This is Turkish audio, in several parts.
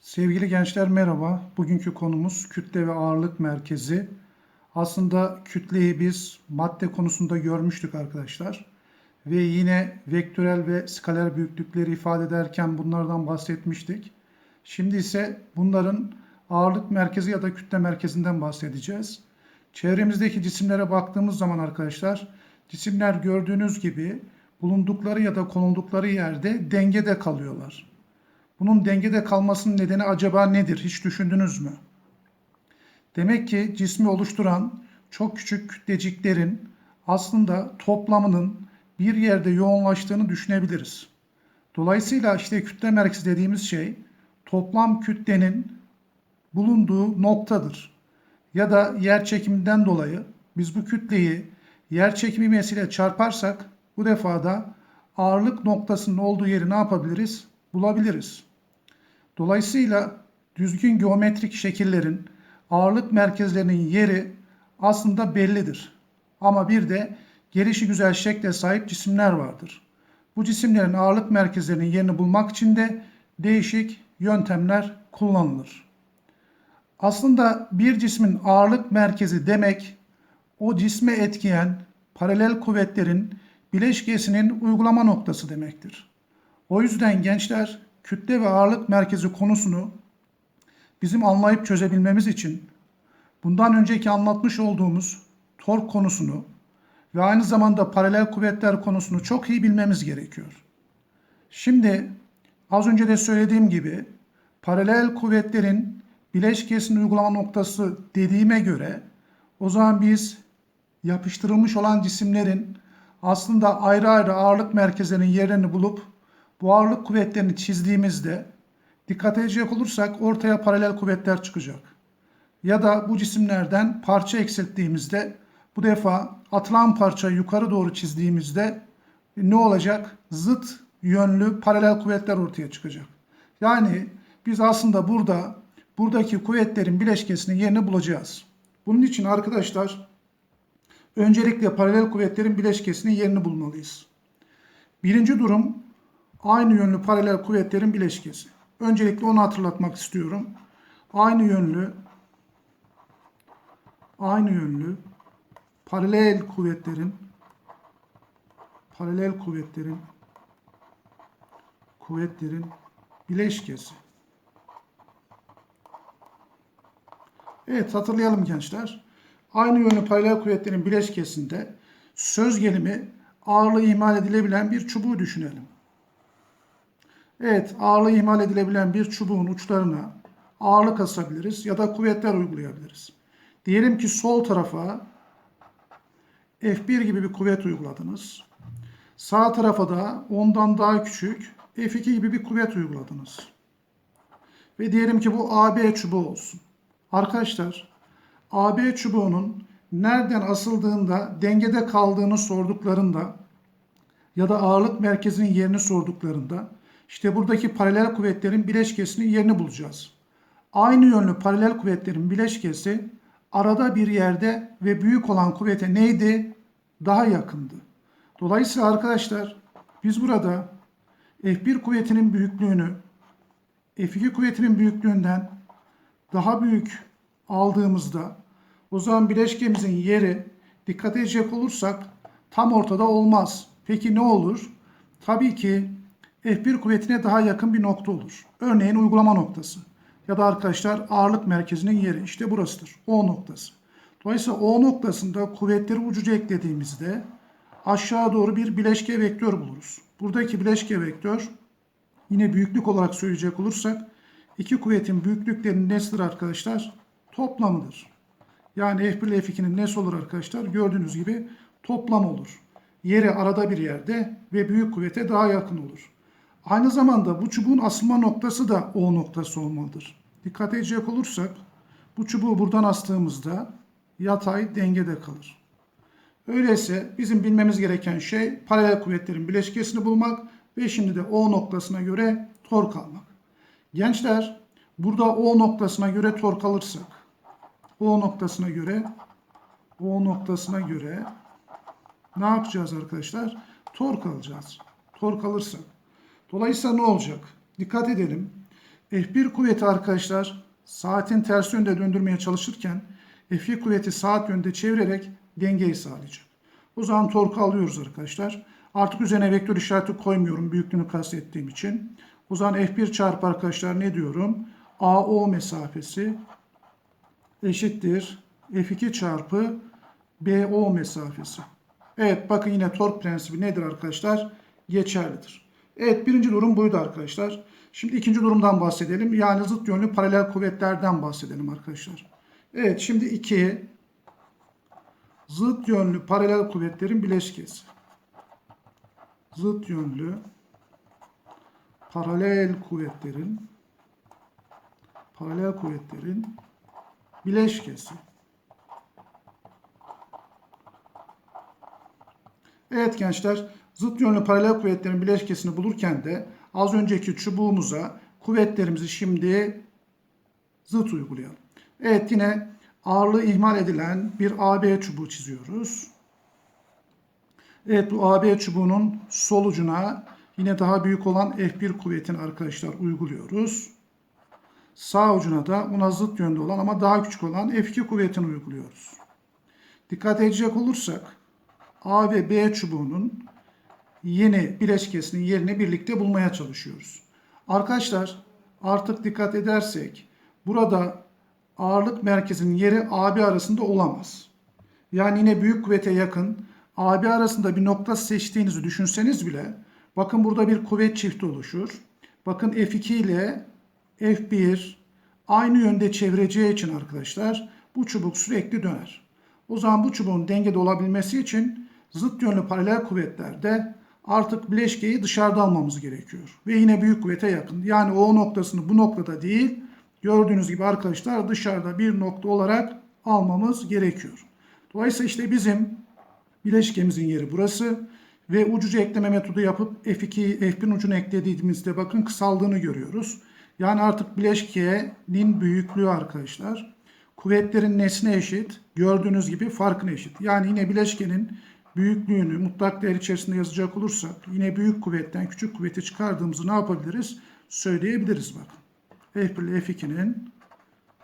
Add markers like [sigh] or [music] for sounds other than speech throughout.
Sevgili gençler merhaba. Bugünkü konumuz kütle ve ağırlık merkezi. Aslında kütleyi biz madde konusunda görmüştük arkadaşlar. Ve yine vektörel ve skaler büyüklükleri ifade ederken bunlardan bahsetmiştik. Şimdi ise bunların ağırlık merkezi ya da kütle merkezinden bahsedeceğiz. Çevremizdeki cisimlere baktığımız zaman arkadaşlar cisimler gördüğünüz gibi bulundukları ya da konulduğukları yerde dengede kalıyorlar. Bunun dengede kalmasının nedeni acaba nedir? Hiç düşündünüz mü? Demek ki cismi oluşturan çok küçük kütleciklerin aslında toplamının bir yerde yoğunlaştığını düşünebiliriz. Dolayısıyla işte kütle merkezi dediğimiz şey toplam kütlenin bulunduğu noktadır. Ya da yer çekiminden dolayı biz bu kütleyi yer çekimi ivmesiyle çarparsak bu defa da ağırlık noktasının olduğu yeri ne yapabiliriz? Bulabiliriz. Dolayısıyla düzgün geometrik şekillerin ağırlık merkezlerinin yeri aslında bellidir. Ama bir de gelişi güzel şekle sahip cisimler vardır. Bu cisimlerin ağırlık merkezlerinin yerini bulmak için de değişik yöntemler kullanılır. Aslında bir cismin ağırlık merkezi demek o cisme etkileyen paralel kuvvetlerin bileşkesinin uygulama noktası demektir. O yüzden gençler kütle ve ağırlık merkezi konusunu bizim anlayıp çözebilmemiz için bundan önceki anlatmış olduğumuz tork konusunu ve aynı zamanda paralel kuvvetler konusunu çok iyi bilmemiz gerekiyor. Şimdi az önce de söylediğim gibi paralel kuvvetlerin bileşkesinin uygulama noktası dediğime göre o zaman biz yapıştırılmış olan cisimlerin aslında ayrı ayrı ağırlık merkezlerinin yerini bulup bu ağırlık kuvvetlerini çizdiğimizde dikkat edecek olursak ortaya paralel kuvvetler çıkacak. Ya da bu cisimlerden parça eksilttiğimizde bu defa atılan parçayı yukarı doğru çizdiğimizde ne olacak? Zıt yönlü paralel kuvvetler ortaya çıkacak. Yani biz aslında burada buradaki kuvvetlerin bileşkesinin yerini bulacağız. Bunun için arkadaşlar öncelikle paralel kuvvetlerin bileşkesinin yerini bulmalıyız. Birinci durum aynı yönlü paralel kuvvetlerin bileşkesi. Öncelikle onu hatırlatmak istiyorum. Aynı yönlü aynı yönlü paralel kuvvetlerin paralel kuvvetlerin kuvvetlerin bileşkesi. Evet hatırlayalım gençler. Aynı yönlü paralel kuvvetlerin bileşkesinde söz gelimi ağırlığı ihmal edilebilen bir çubuğu düşünelim. Evet, ağırlığı ihmal edilebilen bir çubuğun uçlarına ağırlık asabiliriz ya da kuvvetler uygulayabiliriz. Diyelim ki sol tarafa F1 gibi bir kuvvet uyguladınız. Sağ tarafa da ondan daha küçük F2 gibi bir kuvvet uyguladınız. Ve diyelim ki bu AB çubuğu olsun. Arkadaşlar, AB çubuğunun nereden asıldığında, dengede kaldığını sorduklarında ya da ağırlık merkezinin yerini sorduklarında işte buradaki paralel kuvvetlerin bileşkesinin yerini bulacağız. Aynı yönlü paralel kuvvetlerin bileşkesi arada bir yerde ve büyük olan kuvvete neydi? Daha yakındı. Dolayısıyla arkadaşlar biz burada F1 kuvvetinin büyüklüğünü F2 kuvvetinin büyüklüğünden daha büyük aldığımızda o zaman bileşkemizin yeri dikkat edecek olursak tam ortada olmaz. Peki ne olur? Tabii ki F1 kuvvetine daha yakın bir nokta olur. Örneğin uygulama noktası ya da arkadaşlar ağırlık merkezinin yeri işte burasıdır. O noktası. Dolayısıyla O noktasında kuvvetleri ucuca eklediğimizde aşağı doğru bir bileşke vektör buluruz. Buradaki bileşke vektör yine büyüklük olarak söyleyecek olursak iki kuvvetin büyüklüklerinin nesidir arkadaşlar? Toplamıdır. Yani F1 ile F2'nin nesi olur arkadaşlar? Gördüğünüz gibi toplam olur. Yeri arada bir yerde ve büyük kuvvete daha yakın olur. Aynı zamanda bu çubuğun asılma noktası da O noktası olmalıdır. Dikkat edecek olursak bu çubuğu buradan astığımızda yatay dengede kalır. Öyleyse bizim bilmemiz gereken şey paralel kuvvetlerin bileşkesini bulmak ve şimdi de O noktasına göre tork almak. Gençler burada O noktasına göre tork alırsak O noktasına göre O noktasına göre ne yapacağız arkadaşlar? Tork alacağız. Tork alırsak Dolayısıyla ne olacak? Dikkat edelim. F1 kuvveti arkadaşlar saatin ters yönde döndürmeye çalışırken F2 kuvveti saat yönde çevirerek dengeyi sağlayacak. O zaman torku alıyoruz arkadaşlar. Artık üzerine vektör işareti koymuyorum büyüklüğünü kastettiğim için. O zaman F1 çarpı arkadaşlar ne diyorum? AO mesafesi eşittir F2 çarpı BO mesafesi. Evet bakın yine tork prensibi nedir arkadaşlar? Geçerlidir. Evet birinci durum buydu arkadaşlar. Şimdi ikinci durumdan bahsedelim. Yani zıt yönlü paralel kuvvetlerden bahsedelim arkadaşlar. Evet şimdi iki zıt yönlü paralel kuvvetlerin bileşkesi. Zıt yönlü paralel kuvvetlerin paralel kuvvetlerin bileşkesi. Evet gençler, zıt yönlü paralel kuvvetlerin bileşkesini bulurken de az önceki çubuğumuza kuvvetlerimizi şimdi zıt uygulayalım. Evet yine ağırlığı ihmal edilen bir AB çubuğu çiziyoruz. Evet bu AB çubuğunun sol ucuna yine daha büyük olan F1 kuvvetini arkadaşlar uyguluyoruz. Sağ ucuna da ona zıt yönde olan ama daha küçük olan F2 kuvvetini uyguluyoruz. Dikkat edecek olursak A ve B çubuğunun yeni bileşkesinin yerini birlikte bulmaya çalışıyoruz. Arkadaşlar artık dikkat edersek burada ağırlık merkezinin yeri AB arasında olamaz. Yani yine büyük kuvvete yakın AB arasında bir nokta seçtiğinizi düşünseniz bile bakın burada bir kuvvet çifti oluşur. Bakın F2 ile F1 aynı yönde çevireceği için arkadaşlar bu çubuk sürekli döner. O zaman bu çubuğun dengede olabilmesi için zıt yönlü paralel kuvvetlerde artık bileşkeyi dışarıda almamız gerekiyor. Ve yine büyük kuvvete yakın. Yani O noktasını bu noktada değil gördüğünüz gibi arkadaşlar dışarıda bir nokta olarak almamız gerekiyor. Dolayısıyla işte bizim bileşkemizin yeri burası ve ucucu ekleme metodu yapıp F2, F1 ucunu eklediğimizde bakın kısaldığını görüyoruz. Yani artık bileşkenin büyüklüğü arkadaşlar kuvvetlerin nesne eşit, gördüğünüz gibi farkına eşit. Yani yine bileşkenin büyüklüğünü mutlak değer içerisinde yazacak olursak yine büyük kuvvetten küçük kuvveti çıkardığımızı ne yapabiliriz? Söyleyebiliriz bakın. F1 ile F2'nin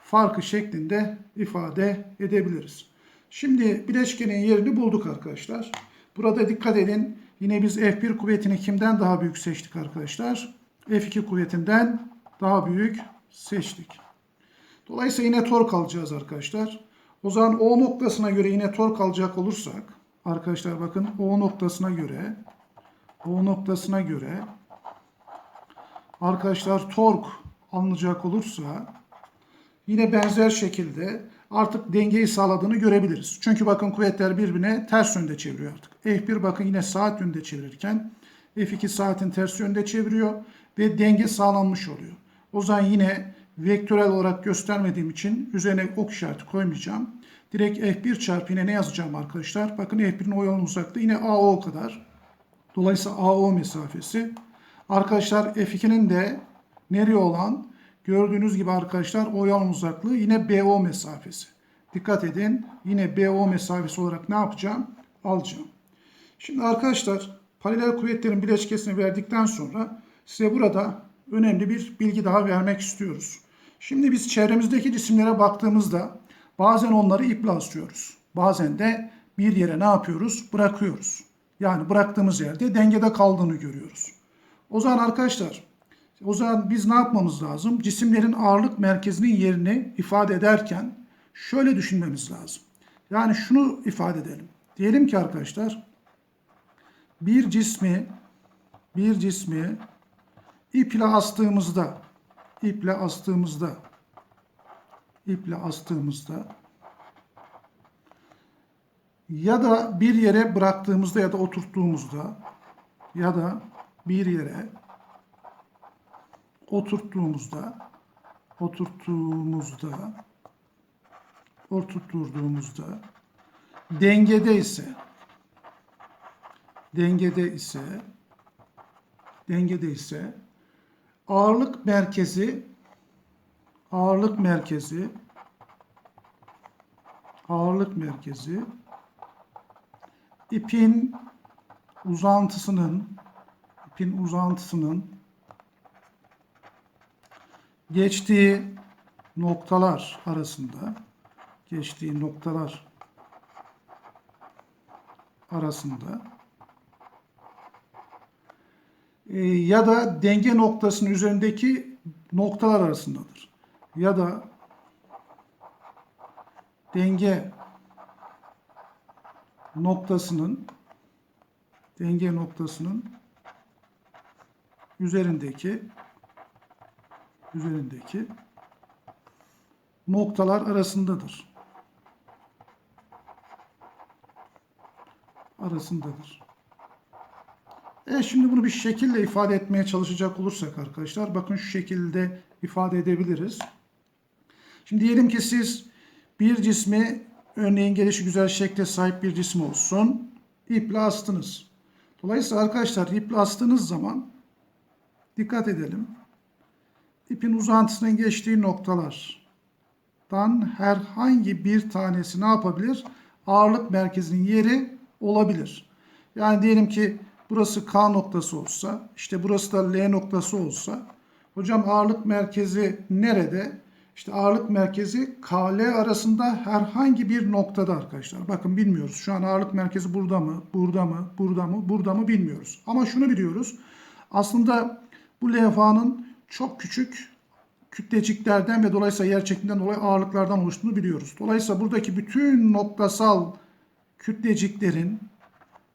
farkı şeklinde ifade edebiliriz. Şimdi bileşkenin yerini bulduk arkadaşlar. Burada dikkat edin. Yine biz F1 kuvvetini kimden daha büyük seçtik arkadaşlar? F2 kuvvetinden daha büyük seçtik. Dolayısıyla yine tork alacağız arkadaşlar. O zaman O noktasına göre yine tork alacak olursak arkadaşlar bakın O noktasına göre O noktasına göre arkadaşlar tork alınacak olursa yine benzer şekilde artık dengeyi sağladığını görebiliriz. Çünkü bakın kuvvetler birbirine ters yönde çeviriyor artık. F1 bakın yine saat yönde çevirirken F2 saatin ters yönde çeviriyor ve denge sağlanmış oluyor. O zaman yine vektörel olarak göstermediğim için üzerine ok işareti koymayacağım. Direkt F1 çarpı yine ne yazacağım arkadaşlar? Bakın F1'in o yolun uzaklığı yine AO kadar. Dolayısıyla AO mesafesi. Arkadaşlar F2'nin de nereye olan gördüğünüz gibi arkadaşlar o yolun uzaklığı yine BO mesafesi. Dikkat edin yine BO mesafesi olarak ne yapacağım? Alacağım. Şimdi arkadaşlar paralel kuvvetlerin bileşkesini verdikten sonra size burada önemli bir bilgi daha vermek istiyoruz. Şimdi biz çevremizdeki cisimlere baktığımızda bazen onları iple asıyoruz. Bazen de bir yere ne yapıyoruz? Bırakıyoruz. Yani bıraktığımız yerde dengede kaldığını görüyoruz. O zaman arkadaşlar o zaman biz ne yapmamız lazım? Cisimlerin ağırlık merkezinin yerini ifade ederken şöyle düşünmemiz lazım. Yani şunu ifade edelim. Diyelim ki arkadaşlar bir cismi bir cismi iple astığımızda iple astığımızda iple astığımızda ya da bir yere bıraktığımızda ya da oturttuğumuzda ya da bir yere oturttuğumuzda oturttuğumuzda oturtturduğumuzda dengede ise dengede ise dengede ise ağırlık merkezi ağırlık merkezi ağırlık merkezi ipin uzantısının ipin uzantısının geçtiği noktalar arasında geçtiği noktalar arasında e, ya da denge noktasının üzerindeki noktalar arasındadır. Ya da denge noktasının denge noktasının üzerindeki üzerindeki noktalar arasındadır. Arasındadır. E şimdi bunu bir şekilde ifade etmeye çalışacak olursak arkadaşlar bakın şu şekilde ifade edebiliriz. Şimdi diyelim ki siz bir cismi örneğin gelişi güzel şekle sahip bir cisim olsun. iple astınız. Dolayısıyla arkadaşlar iple astığınız zaman dikkat edelim. İpin uzantısının geçtiği noktalardan herhangi bir tanesi ne yapabilir? Ağırlık merkezinin yeri olabilir. Yani diyelim ki burası K noktası olsa, işte burası da L noktası olsa, hocam ağırlık merkezi nerede? İşte ağırlık merkezi KL arasında herhangi bir noktada arkadaşlar. Bakın bilmiyoruz. Şu an ağırlık merkezi burada mı, burada mı, burada mı, burada mı bilmiyoruz. Ama şunu biliyoruz. Aslında bu levhanın çok küçük kütleciklerden ve dolayısıyla yer çekiminden dolayı ağırlıklardan oluştuğunu biliyoruz. Dolayısıyla buradaki bütün noktasal kütleciklerin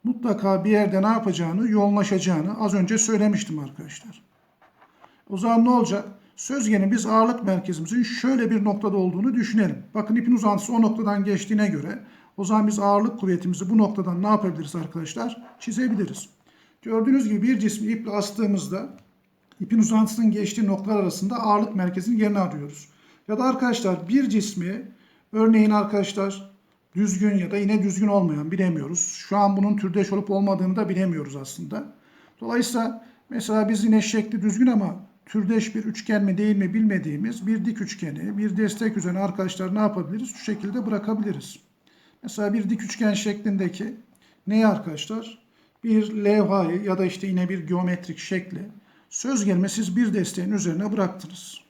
mutlaka bir yerde ne yapacağını, yoğunlaşacağını az önce söylemiştim arkadaşlar. O zaman ne olacak? Sözgenin biz ağırlık merkezimizin şöyle bir noktada olduğunu düşünelim. Bakın ipin uzantısı o noktadan geçtiğine göre o zaman biz ağırlık kuvvetimizi bu noktadan ne yapabiliriz arkadaşlar? Çizebiliriz. Gördüğünüz gibi bir cismi iple astığımızda ipin uzantısının geçtiği noktalar arasında ağırlık merkezinin yerini arıyoruz. Ya da arkadaşlar bir cismi örneğin arkadaşlar düzgün ya da yine düzgün olmayan bilemiyoruz. Şu an bunun türdeş olup olmadığını da bilemiyoruz aslında. Dolayısıyla mesela biz yine şekli düzgün ama türdeş bir üçgen mi değil mi bilmediğimiz bir dik üçgeni, bir destek üzerine arkadaşlar ne yapabiliriz? Şu şekilde bırakabiliriz. Mesela bir dik üçgen şeklindeki neyi arkadaşlar? Bir levhayı ya da işte yine bir geometrik şekli söz gelimi siz bir desteğin üzerine bıraktınız.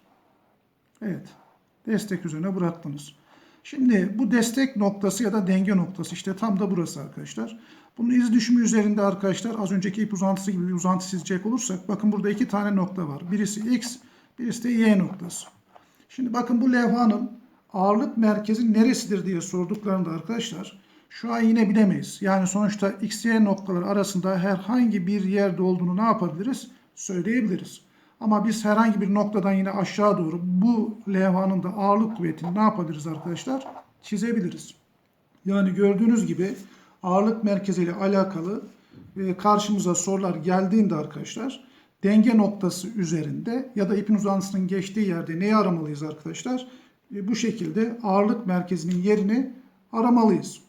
Evet. Destek üzerine bıraktınız. Şimdi bu destek noktası ya da denge noktası işte tam da burası arkadaşlar. Bunun iz düşümü üzerinde arkadaşlar az önceki ip uzantısı gibi bir uzantı çizecek olursak bakın burada iki tane nokta var. Birisi X, birisi de Y noktası. Şimdi bakın bu levhanın ağırlık merkezi neresidir diye sorduklarında arkadaşlar şu an yine bilemeyiz. Yani sonuçta X, Y noktaları arasında herhangi bir yerde olduğunu ne yapabiliriz? Söyleyebiliriz. Ama biz herhangi bir noktadan yine aşağı doğru bu levhanın da ağırlık kuvvetini ne yapabiliriz arkadaşlar? Çizebiliriz. Yani gördüğünüz gibi ağırlık merkeziyle alakalı e, karşımıza sorular geldiğinde arkadaşlar denge noktası üzerinde ya da ipin uzantısının geçtiği yerde neyi aramalıyız arkadaşlar? E, bu şekilde ağırlık merkezinin yerini aramalıyız.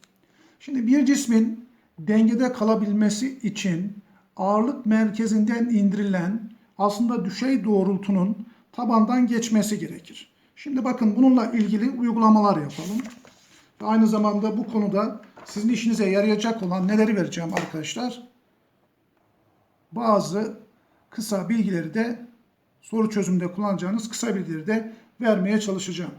Şimdi bir cismin dengede kalabilmesi için ağırlık merkezinden indirilen aslında düşey doğrultunun tabandan geçmesi gerekir. Şimdi bakın bununla ilgili uygulamalar yapalım. Ve aynı zamanda bu konuda sizin işinize yarayacak olan neleri vereceğim arkadaşlar? Bazı kısa bilgileri de soru çözümünde kullanacağınız kısa bilgileri de vermeye çalışacağım.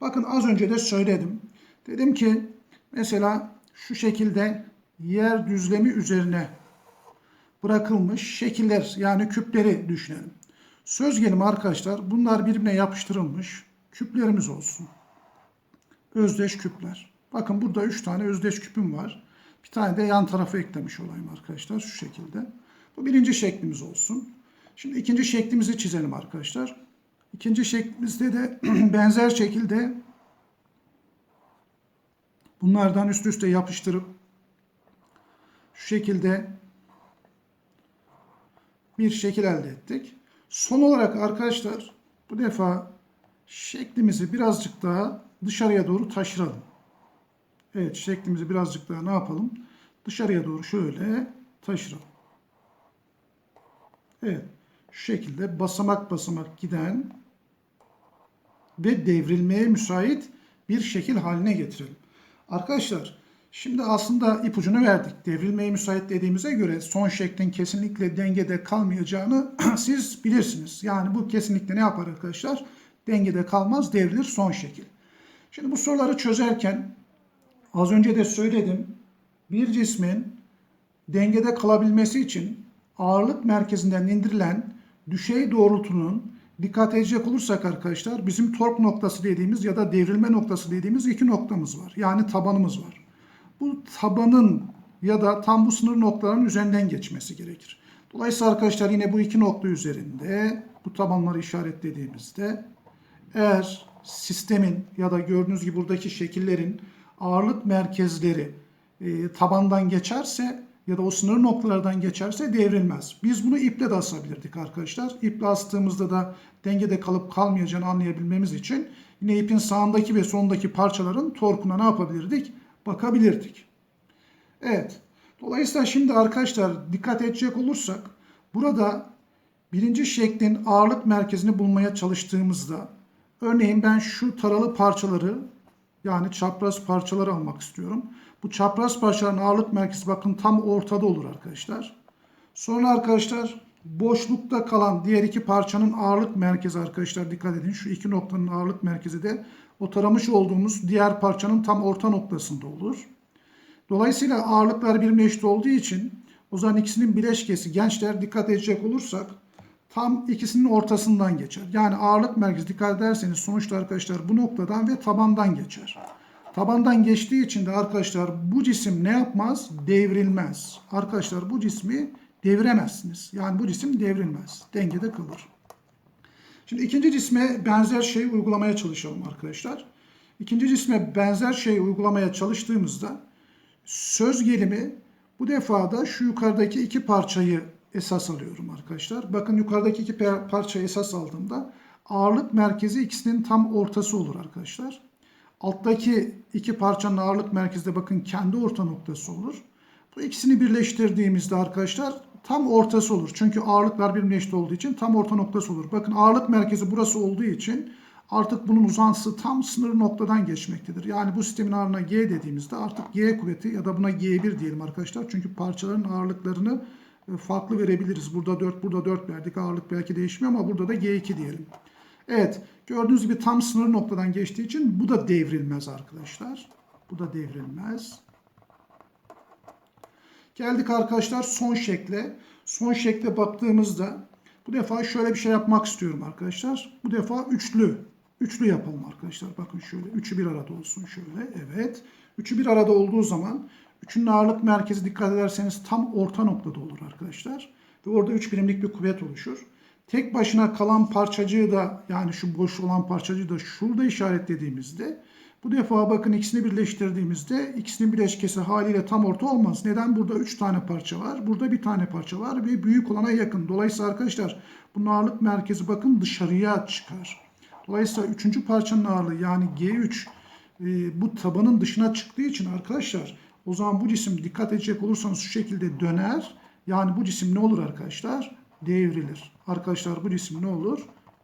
Bakın az önce de söyledim. Dedim ki mesela şu şekilde yer düzlemi üzerine bırakılmış şekiller yani küpleri düşünelim. Söz gelimi arkadaşlar bunlar birbirine yapıştırılmış küplerimiz olsun. Özdeş küpler. Bakın burada 3 tane özdeş küpüm var. Bir tane de yan tarafa eklemiş olayım arkadaşlar şu şekilde. Bu birinci şeklimiz olsun. Şimdi ikinci şeklimizi çizelim arkadaşlar. İkinci şeklimizde de [clears throat] benzer şekilde bunlardan üst üste yapıştırıp şu şekilde bir şekil elde ettik. Son olarak arkadaşlar bu defa şeklimizi birazcık daha dışarıya doğru taşıralım. Evet şeklimizi birazcık daha ne yapalım? Dışarıya doğru şöyle taşıralım. Evet şu şekilde basamak basamak giden ve devrilmeye müsait bir şekil haline getirelim. Arkadaşlar Şimdi aslında ipucunu verdik. Devrilmeye müsait dediğimize göre son şeklin kesinlikle dengede kalmayacağını [clears throat] siz bilirsiniz. Yani bu kesinlikle ne yapar arkadaşlar? Dengede kalmaz, devrilir son şekil. Şimdi bu soruları çözerken az önce de söyledim. Bir cismin dengede kalabilmesi için ağırlık merkezinden indirilen düşey doğrultunun dikkat edecek olursak arkadaşlar bizim tork noktası dediğimiz ya da devrilme noktası dediğimiz iki noktamız var. Yani tabanımız var. Bu tabanın ya da tam bu sınır noktaların üzerinden geçmesi gerekir. Dolayısıyla arkadaşlar yine bu iki nokta üzerinde bu tabanları işaretlediğimizde eğer sistemin ya da gördüğünüz gibi buradaki şekillerin ağırlık merkezleri e, tabandan geçerse ya da o sınır noktalardan geçerse devrilmez. Biz bunu iple de asabilirdik arkadaşlar. İple astığımızda da dengede kalıp kalmayacağını anlayabilmemiz için yine ipin sağındaki ve sondaki parçaların torkuna ne yapabilirdik? Bakabilirdik. Evet. Dolayısıyla şimdi arkadaşlar dikkat edecek olursak burada birinci şeklin ağırlık merkezini bulmaya çalıştığımızda örneğin ben şu taralı parçaları yani çapraz parçaları almak istiyorum. Bu çapraz parçaların ağırlık merkezi bakın tam ortada olur arkadaşlar. Sonra arkadaşlar boşlukta kalan diğer iki parçanın ağırlık merkezi arkadaşlar dikkat edin. Şu iki noktanın ağırlık merkezi de o taramış olduğumuz diğer parçanın tam orta noktasında olur. Dolayısıyla ağırlıklar birbirine eşit olduğu için o zaman ikisinin bileşkesi gençler dikkat edecek olursak tam ikisinin ortasından geçer. Yani ağırlık merkezi dikkat ederseniz sonuçta arkadaşlar bu noktadan ve tabandan geçer. Tabandan geçtiği için de arkadaşlar bu cisim ne yapmaz? Devrilmez. Arkadaşlar bu cismi deviremezsiniz. Yani bu cisim devrilmez. Dengede kalır. Şimdi ikinci cisme benzer şey uygulamaya çalışalım arkadaşlar. İkinci cisme benzer şey uygulamaya çalıştığımızda söz gelimi bu defa da şu yukarıdaki iki parçayı esas alıyorum arkadaşlar. Bakın yukarıdaki iki parçayı esas aldığımda ağırlık merkezi ikisinin tam ortası olur arkadaşlar. Alttaki iki parçanın ağırlık merkezi de bakın kendi orta noktası olur. Bu ikisini birleştirdiğimizde arkadaşlar tam ortası olur. Çünkü ağırlıklar birbirine eşit olduğu için tam orta noktası olur. Bakın ağırlık merkezi burası olduğu için artık bunun uzantısı tam sınır noktadan geçmektedir. Yani bu sistemin ağırlığına G dediğimizde artık G kuvveti ya da buna G1 diyelim arkadaşlar. Çünkü parçaların ağırlıklarını e, farklı verebiliriz. Burada 4, burada 4 verdik. Ağırlık belki değişmiyor ama burada da G2 diyelim. Evet, gördüğünüz gibi tam sınır noktadan geçtiği için bu da devrilmez arkadaşlar. Bu da devrilmez. Geldik arkadaşlar son şekle. Son şekle baktığımızda bu defa şöyle bir şey yapmak istiyorum arkadaşlar. Bu defa üçlü. Üçlü yapalım arkadaşlar. Bakın şöyle. Üçü bir arada olsun şöyle. Evet. Üçü bir arada olduğu zaman üçünün ağırlık merkezi dikkat ederseniz tam orta noktada olur arkadaşlar. Ve orada üç birimlik bir kuvvet oluşur. Tek başına kalan parçacığı da yani şu boş olan parçacığı da şurada işaretlediğimizde bu defa bakın ikisini birleştirdiğimizde ikisinin bileşkesi haliyle tam orta olmaz. Neden? Burada 3 tane parça var. Burada bir tane parça var ve büyük olana yakın. Dolayısıyla arkadaşlar bunun ağırlık merkezi bakın dışarıya çıkar. Dolayısıyla üçüncü parçanın ağırlığı yani G3 e, bu tabanın dışına çıktığı için arkadaşlar o zaman bu cisim dikkat edecek olursanız şu şekilde döner. Yani bu cisim ne olur arkadaşlar? Devrilir. Arkadaşlar bu cisim ne olur?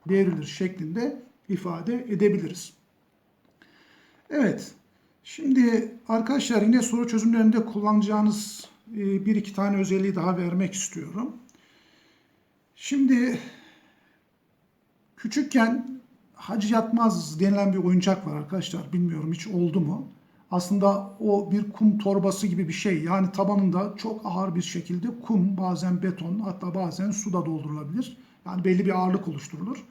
Devrilir şeklinde ifade edebiliriz. Evet. Şimdi arkadaşlar yine soru çözümlerinde kullanacağınız e, bir iki tane özelliği daha vermek istiyorum. Şimdi küçükken hacı yatmaz denilen bir oyuncak var arkadaşlar. Bilmiyorum hiç oldu mu? Aslında o bir kum torbası gibi bir şey. Yani tabanında çok ağır bir şekilde kum, bazen beton, hatta bazen suda doldurulabilir. Yani belli bir ağırlık oluşturulur.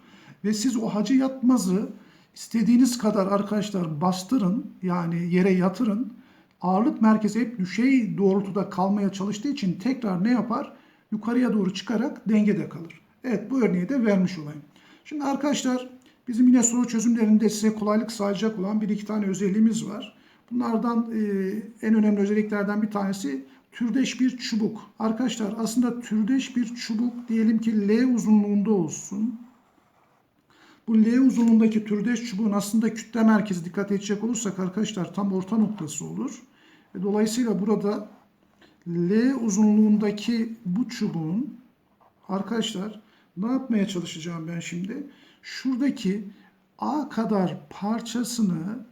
Ve siz o hacı yatmazı istediğiniz kadar arkadaşlar bastırın, yani yere yatırın. Ağırlık merkezi hep düşey doğrultuda kalmaya çalıştığı için tekrar ne yapar? Yukarıya doğru çıkarak dengede kalır. Evet bu örneği de vermiş olayım. Şimdi arkadaşlar bizim yine soru çözümlerinde size kolaylık sağlayacak olan bir iki tane özelliğimiz var. Bunlardan e, en önemli özelliklerden bir tanesi türdeş bir çubuk. Arkadaşlar aslında türdeş bir çubuk diyelim ki L uzunluğunda olsun. Bu L uzunluğundaki türdeş çubuğun aslında kütle merkezi dikkat edecek olursak arkadaşlar tam orta noktası olur. Ve dolayısıyla burada L uzunluğundaki bu çubuğun arkadaşlar ne yapmaya çalışacağım ben şimdi? Şuradaki A kadar parçasını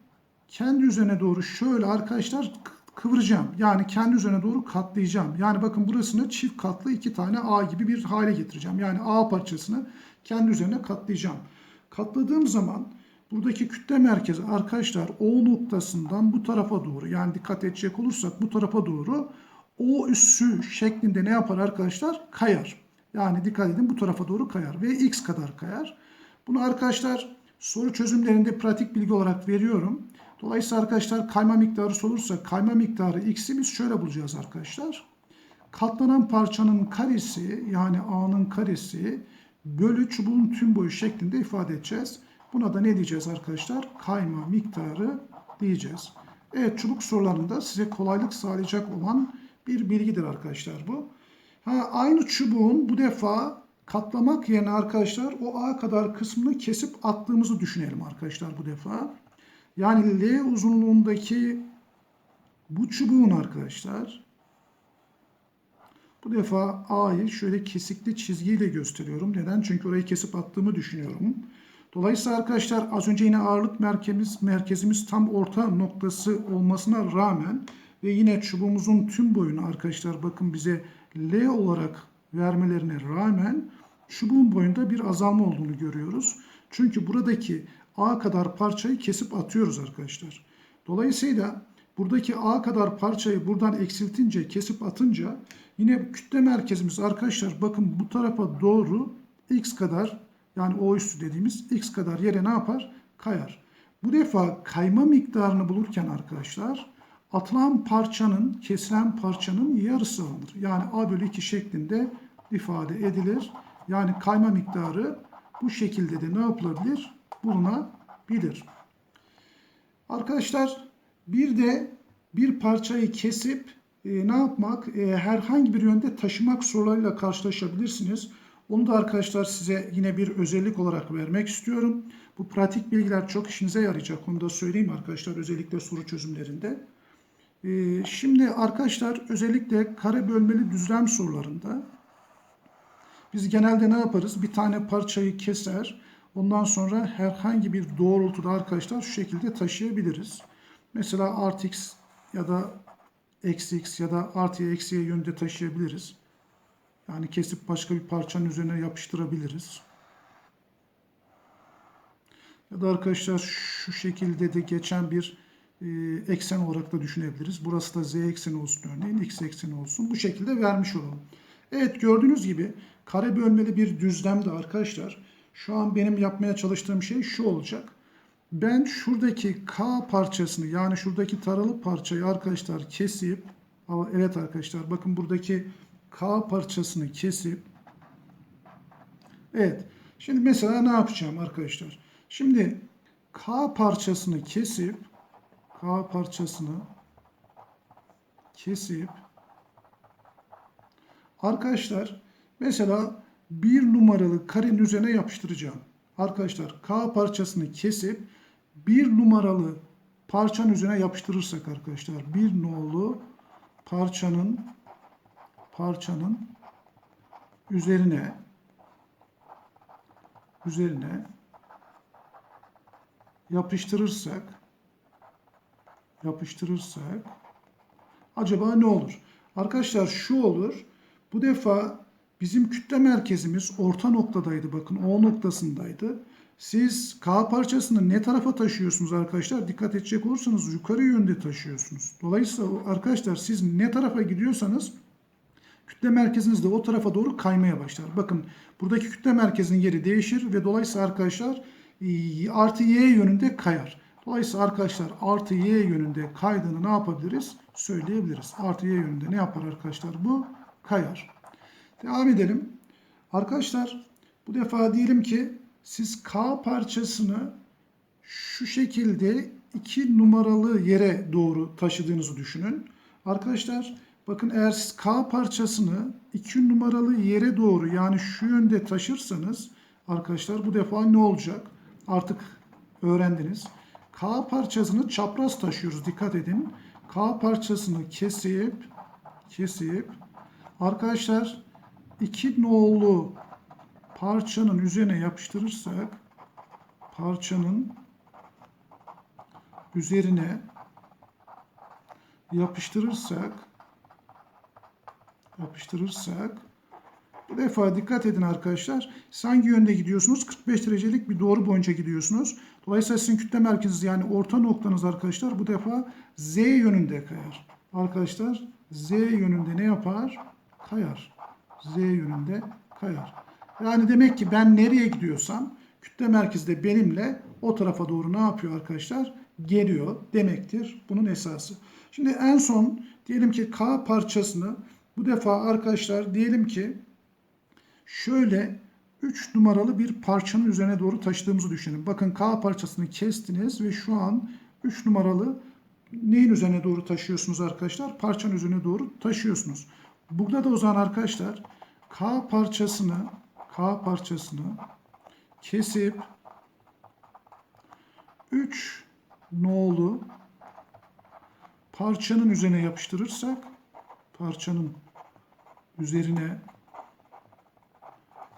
kendi üzerine doğru şöyle arkadaşlar kıvıracağım. Yani kendi üzerine doğru katlayacağım. Yani bakın burasını çift katlı iki tane A gibi bir hale getireceğim. Yani A parçasını kendi üzerine katlayacağım. Katladığım zaman buradaki kütle merkezi arkadaşlar O noktasından bu tarafa doğru yani dikkat edecek olursak bu tarafa doğru O üssü şeklinde ne yapar arkadaşlar? Kayar. Yani dikkat edin bu tarafa doğru kayar ve x kadar kayar. Bunu arkadaşlar soru çözümlerinde pratik bilgi olarak veriyorum. Dolayısıyla arkadaşlar kayma miktarı sorulursa kayma miktarı x'i biz şöyle bulacağız arkadaşlar. Katlanan parçanın karesi yani a'nın karesi bölü çubuğun tüm boyu şeklinde ifade edeceğiz. Buna da ne diyeceğiz arkadaşlar? Kayma miktarı diyeceğiz. Evet çubuk sorularında size kolaylık sağlayacak olan bir bilgidir arkadaşlar bu. Ha, aynı çubuğun bu defa katlamak yerine arkadaşlar o A kadar kısmını kesip attığımızı düşünelim arkadaşlar bu defa. Yani L uzunluğundaki bu çubuğun arkadaşlar bu defa A'yı şöyle kesikli çizgiyle gösteriyorum. Neden? Çünkü orayı kesip attığımı düşünüyorum. Dolayısıyla arkadaşlar az önce yine ağırlık merkezimiz, merkezimiz tam orta noktası olmasına rağmen ve yine çubuğumuzun tüm boyunu arkadaşlar bakın bize L olarak vermelerine rağmen çubuğun boyunda bir azalma olduğunu görüyoruz. Çünkü buradaki A kadar parçayı kesip atıyoruz arkadaşlar. Dolayısıyla buradaki A kadar parçayı buradan eksiltince, kesip atınca yine kütle merkezimiz arkadaşlar bakın bu tarafa doğru X kadar yani O üstü dediğimiz X kadar yere ne yapar? Kayar. Bu defa kayma miktarını bulurken arkadaşlar atılan parçanın, kesilen parçanın yarısı alınır. Yani A bölü 2 şeklinde ifade edilir. Yani kayma miktarı bu şekilde de ne yapılabilir? Bulunabilir. Arkadaşlar bir de bir parçayı kesip e, ne yapmak? E, herhangi bir yönde taşımak sorularıyla karşılaşabilirsiniz. Onu da arkadaşlar size yine bir özellik olarak vermek istiyorum. Bu pratik bilgiler çok işinize yarayacak. Onu da söyleyeyim arkadaşlar özellikle soru çözümlerinde. Ee, şimdi arkadaşlar özellikle kare bölmeli düzlem sorularında biz genelde ne yaparız? Bir tane parçayı keser. Ondan sonra herhangi bir doğrultuda arkadaşlar şu şekilde taşıyabiliriz. Mesela artı x ya da eksi x ya da artıya eksiye yönde taşıyabiliriz. Yani kesip başka bir parçanın üzerine yapıştırabiliriz. Ya da arkadaşlar şu şekilde de geçen bir e, eksen olarak da düşünebiliriz. Burası da z ekseni olsun örneğin, x ekseni olsun. Bu şekilde vermiş olalım. Evet gördüğünüz gibi kare bölmeli bir düzlemde arkadaşlar şu an benim yapmaya çalıştığım şey şu olacak. Ben şuradaki K parçasını yani şuradaki taralı parçayı arkadaşlar kesip evet arkadaşlar bakın buradaki K parçasını kesip evet şimdi mesela ne yapacağım arkadaşlar? Şimdi K parçasını kesip K parçasını kesip arkadaşlar mesela bir numaralı karenin üzerine yapıştıracağım. Arkadaşlar K parçasını kesip bir numaralı parçanın üzerine yapıştırırsak arkadaşlar bir nolu parçanın parçanın üzerine üzerine yapıştırırsak yapıştırırsak acaba ne olur? Arkadaşlar şu olur. Bu defa bizim kütle merkezimiz orta noktadaydı. Bakın O noktasındaydı. Siz K parçasını ne tarafa taşıyorsunuz arkadaşlar? Dikkat edecek olursanız yukarı yönde taşıyorsunuz. Dolayısıyla arkadaşlar siz ne tarafa gidiyorsanız kütle merkeziniz de o tarafa doğru kaymaya başlar. Bakın buradaki kütle merkezinin yeri değişir ve dolayısıyla arkadaşlar artı y yönünde kayar. Dolayısıyla arkadaşlar artı y yönünde kaydığını ne yapabiliriz? Söyleyebiliriz. Artı y yönünde ne yapar arkadaşlar? Bu kayar. Devam edelim. Arkadaşlar bu defa diyelim ki siz K parçasını şu şekilde iki numaralı yere doğru taşıdığınızı düşünün. Arkadaşlar bakın eğer siz K parçasını iki numaralı yere doğru yani şu yönde taşırsanız arkadaşlar bu defa ne olacak? Artık öğrendiniz. K parçasını çapraz taşıyoruz. Dikkat edin. K parçasını kesip kesip arkadaşlar iki nolu parçanın üzerine yapıştırırsak parçanın üzerine yapıştırırsak yapıştırırsak bu defa dikkat edin arkadaşlar. Siz hangi yönde gidiyorsunuz? 45 derecelik bir doğru boyunca gidiyorsunuz. Dolayısıyla sizin kütle merkeziniz yani orta noktanız arkadaşlar bu defa Z yönünde kayar. Arkadaşlar Z yönünde ne yapar? Kayar. Z yönünde kayar. Yani demek ki ben nereye gidiyorsam kütle merkezi de benimle o tarafa doğru ne yapıyor arkadaşlar? Geliyor demektir. Bunun esası. Şimdi en son diyelim ki K parçasını bu defa arkadaşlar diyelim ki şöyle 3 numaralı bir parçanın üzerine doğru taşıdığımızı düşünün. Bakın K parçasını kestiniz ve şu an 3 numaralı neyin üzerine doğru taşıyorsunuz arkadaşlar? Parçanın üzerine doğru taşıyorsunuz. Burada da o zaman arkadaşlar K parçasını K parçasını kesip 3 nolu parçanın üzerine yapıştırırsak parçanın üzerine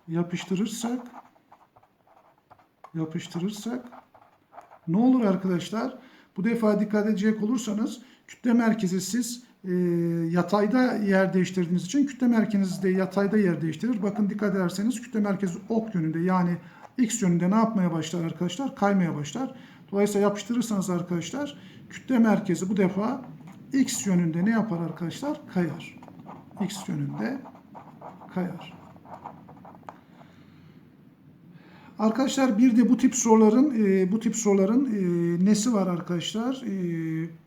yapıştırırsak yapıştırırsak ne olur arkadaşlar? Bu defa dikkat edecek olursanız kütle merkezi siz e, yatayda yer değiştirdiğiniz için kütle merkeziniz de yatayda yer değiştirir. Bakın dikkat ederseniz kütle merkezi ok yönünde yani x yönünde ne yapmaya başlar arkadaşlar? Kaymaya başlar. Dolayısıyla yapıştırırsanız arkadaşlar kütle merkezi bu defa x yönünde ne yapar arkadaşlar? Kayar. x yönünde kayar. Arkadaşlar bir de bu tip soruların e, bu tip soruların e, nesi var arkadaşlar? E,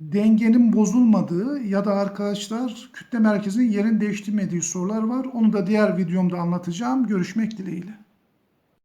dengenin bozulmadığı ya da arkadaşlar kütle merkezinin yerini değiştirmediği sorular var. Onu da diğer videomda anlatacağım. Görüşmek dileğiyle.